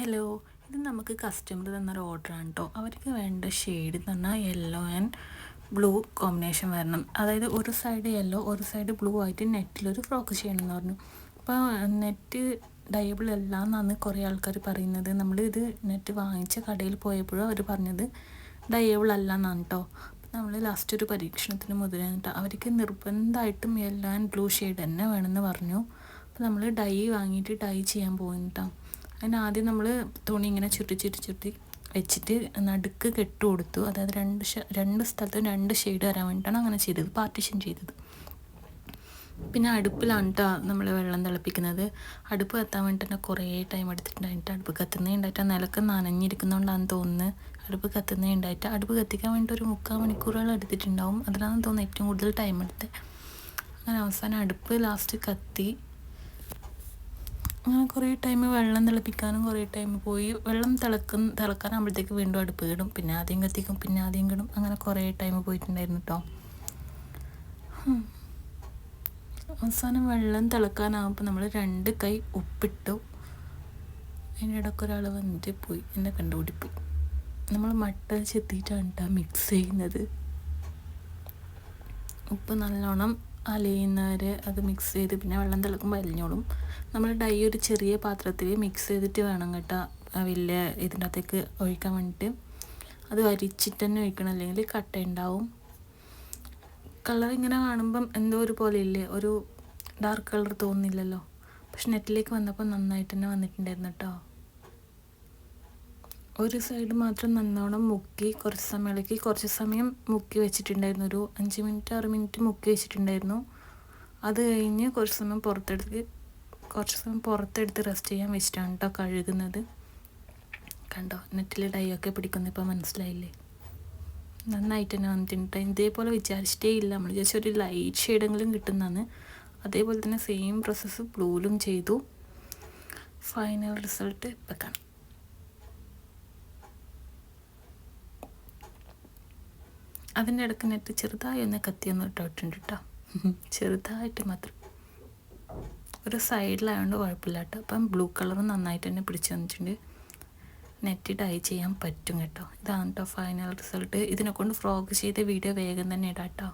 Hello ഇത് നമുക്ക് customer തന്നൊരു ഓർഡറാണ് കേട്ടോ അവർക്ക് വേണ്ട ഷെയ്ഡ് എന്ന് പറഞ്ഞാൽ യെല്ലോ ആൻഡ് ബ്ലൂ കോമ്പിനേഷൻ വരണം. അതായത് ഒരു സൈഡ് യെല്ലോ ഒരു സൈഡ് ബ്ലൂ ആയിട്ട് നെറ്റിലൊരു ഫ്രോക്ക് ചെയ്യണം എന്ന് പറഞ്ഞു. അപ്പോൾ നെറ്റ് ഡയബിൾ അല്ല എന്നാണ് കുറേ ആൾക്കാർ പറയുന്നത്. നമ്മൾ ഇത് നെറ്റ് വാങ്ങിച്ച കടയിൽ പോയപ്പോഴും അവർ പറഞ്ഞത് ഡയബിൾ അല്ല എന്നാണ് കേട്ടോ നമ്മൾ ലാസ്റ്റ് ഒരു പരീക്ഷണത്തിന് മുതലായിട്ട് അവർക്ക് നിർബന്ധമായിട്ടും യെല്ലോ ആൻഡ് ബ്ലൂ ഷെയ്ഡ് തന്നെ വേണമെന്ന് പറഞ്ഞു. അപ്പോൾ നമ്മൾ ഡൈ വാങ്ങിയിട്ട് ഡൈ ചെയ്യാൻ പോകുന്നു അതിന് ആദ്യം നമ്മൾ തുണി ഇങ്ങനെ ചുരുട്ടി ചുരുട്ടി ചുരുട്ടി വെച്ചിട്ട് നടുക്ക് കെട്ട് കൊടുത്തു. അതായത് രണ്ട് രണ്ട് സ്ഥലത്തും രണ്ട് ഷെയ്ഡ് വരാൻ വേണ്ടിയിട്ടാണ് അങ്ങനെ ചെയ്തത്. പാർട്ടിഷൻ ചെയ്തത്. പിന്നെ അടുപ്പിലാണ് കേട്ടോ നമ്മൾ വെള്ളം തിളപ്പിക്കുന്നത്. അടുപ്പ് കത്താൻ വേണ്ടി തന്നെ കുറേ ടൈം എടുത്തിട്ടുണ്ടായിട്ട് അടുപ്പ് കത്തുന്നേ ഉണ്ടായിട്ട് നിലയ്ക്ക് നനഞ്ഞിരിക്കുന്നതുകൊണ്ടാണ് തോന്നുന്നത് അടുപ്പ് കത്തുന്നേ ഉണ്ടായിട്ട് അടുപ്പ് കത്തിക്കാൻ വേണ്ടി ഒരു മുക്കാൽ മണിക്കൂറുകൾ എടുത്തിട്ടുണ്ടാവും. അതിലാണെന്ന് തോന്നുന്നു ഏറ്റവും കൂടുതൽ ടൈം എടുത്ത്. അങ്ങനെ അവസാനം അടുപ്പ് ലാസ്റ്റ് കത്തി. അങ്ങനെ കുറേ ടൈം വെള്ളം തിളപ്പിക്കാനും കുറേ ടൈം പോയി. വെള്ളം തിളക്കുന്ന തിളക്കാനാകുമ്പോഴത്തേക്ക് വീണ്ടും അടുപ്പ് കിടും. പിന്നെ ആദ്യം കത്തിക്കും പിന്നെ ആദ്യം കിടും. അങ്ങനെ കുറേ ടൈം പോയിട്ടുണ്ടായിരുന്നു കേട്ടോ അവസാനം വെള്ളം തിളക്കാനാകുമ്പോൾ നമ്മൾ രണ്ട് കൈ ഉപ്പിട്ടു. അതിന്റെ ഇടയ്ക്ക് ഒരാൾ വന്നിട്ട് പോയി. എന്നെ കണ്ടുപിടിപ്പോയി നമ്മൾ മട്ട ചെത്തിയിട്ടാണ് കേട്ടോ മിക്സ് ചെയ്യുന്നത്. ഉപ്പ് നല്ലോണം അലയുന്നവരെ അത് മിക്സ് ചെയ്ത് പിന്നെ വെള്ളം തിളക്കുമ്പോൾ അലിഞ്ഞോളും നമ്മൾ ഡൈ ഒരു ചെറിയ പാത്രത്തിൽ മിക്സ് ചെയ്തിട്ട് വേണം കേട്ടോ വലിയ ഇതിന്റെ അകത്തേക്ക് ഒഴിക്കാൻ വേണ്ടിയിട്ട് അത് വരിച്ചിട്ട് തന്നെ ഒഴിക്കണം അല്ലെങ്കിൽ കട്ട ഉണ്ടാവും കളർ ഇങ്ങനെ കാണുമ്പം എന്തോ ഒരു പോലെ ഇല്ലേ ഒരു ഡാർക്ക് കളർ തോന്നുന്നില്ലല്ലോ. പക്ഷെ നെറ്റിലേക്ക് വന്നപ്പോൾ നന്നായിട്ട് തന്നെ വന്നിട്ടുണ്ടായിരുന്നു കേട്ടോ. ഒരു സൈഡ് മാത്രം നന്നോണം മുക്കി കുറച്ച് സമയം ഇളക്കി കുറച്ച് സമയം മുക്കി വെച്ചിട്ടുണ്ടായിരുന്നു. ഒരു അഞ്ച് മിനിറ്റ് ആറ് മിനിറ്റ് മുക്കി വെച്ചിട്ടുണ്ടായിരുന്നു. അത് കഴിഞ്ഞ് കുറച്ച് സമയം പുറത്തെടുത്ത് കുറച്ച് സമയം പുറത്തെടുത്ത് റെസ്റ്റ് ചെയ്യാൻ വെച്ചിട്ടാണ് കേട്ടോ കഴുകുന്നത്. കണ്ടോ? നെറ്റിൽ ഡൈ ഒക്കെ പിടിക്കുന്ന ഇപ്പോൾ മനസ്സിലായില്ലേ? നന്നായിട്ട് തന്നെ വന്നിട്ടുണ്ട് ഇതേപോലെ വിചാരിച്ചിട്ടേ ഇല്ല. നമ്മൾ വിചാരിച്ച ഒരു ലൈറ്റ് ഷെയ്ഡെങ്കിലും കിട്ടുന്നതാണ്. അതേപോലെ തന്നെ സെയിം പ്രോസസ്സ് ബ്ലൂലും ചെയ്തു. ഫൈനൽ റിസൾട്ട് ഇപ്പം കാണാം. അതിന്റെ ഇടയ്ക്ക് നെറ്റ് ചെറുതായി ഒന്ന് കത്തിയൊന്ന് ഇട്ടിട്ടുണ്ട് കേട്ടോ ചെറുതായിട്ട് മാത്രം. ഒരു സൈഡിലായതുകൊണ്ട് കുഴപ്പമില്ല കേട്ടോ അപ്പം ബ്ലൂ കളർ നന്നായിട്ട് തന്നെ പിടിച്ചു വന്നിട്ടുണ്ട്. നെറ്റ് ഡൈ ചെയ്യാൻ പറ്റും കേട്ടോ. ഇതാണ് കേട്ടോ ഫൈനൽ റിസൾട്ട് ഇതിനെക്കൊണ്ട് ഫ്രോഗ് ചെയ്ത വീഡിയോ വേഗം തന്നെ ഇടാം കേട്ടോ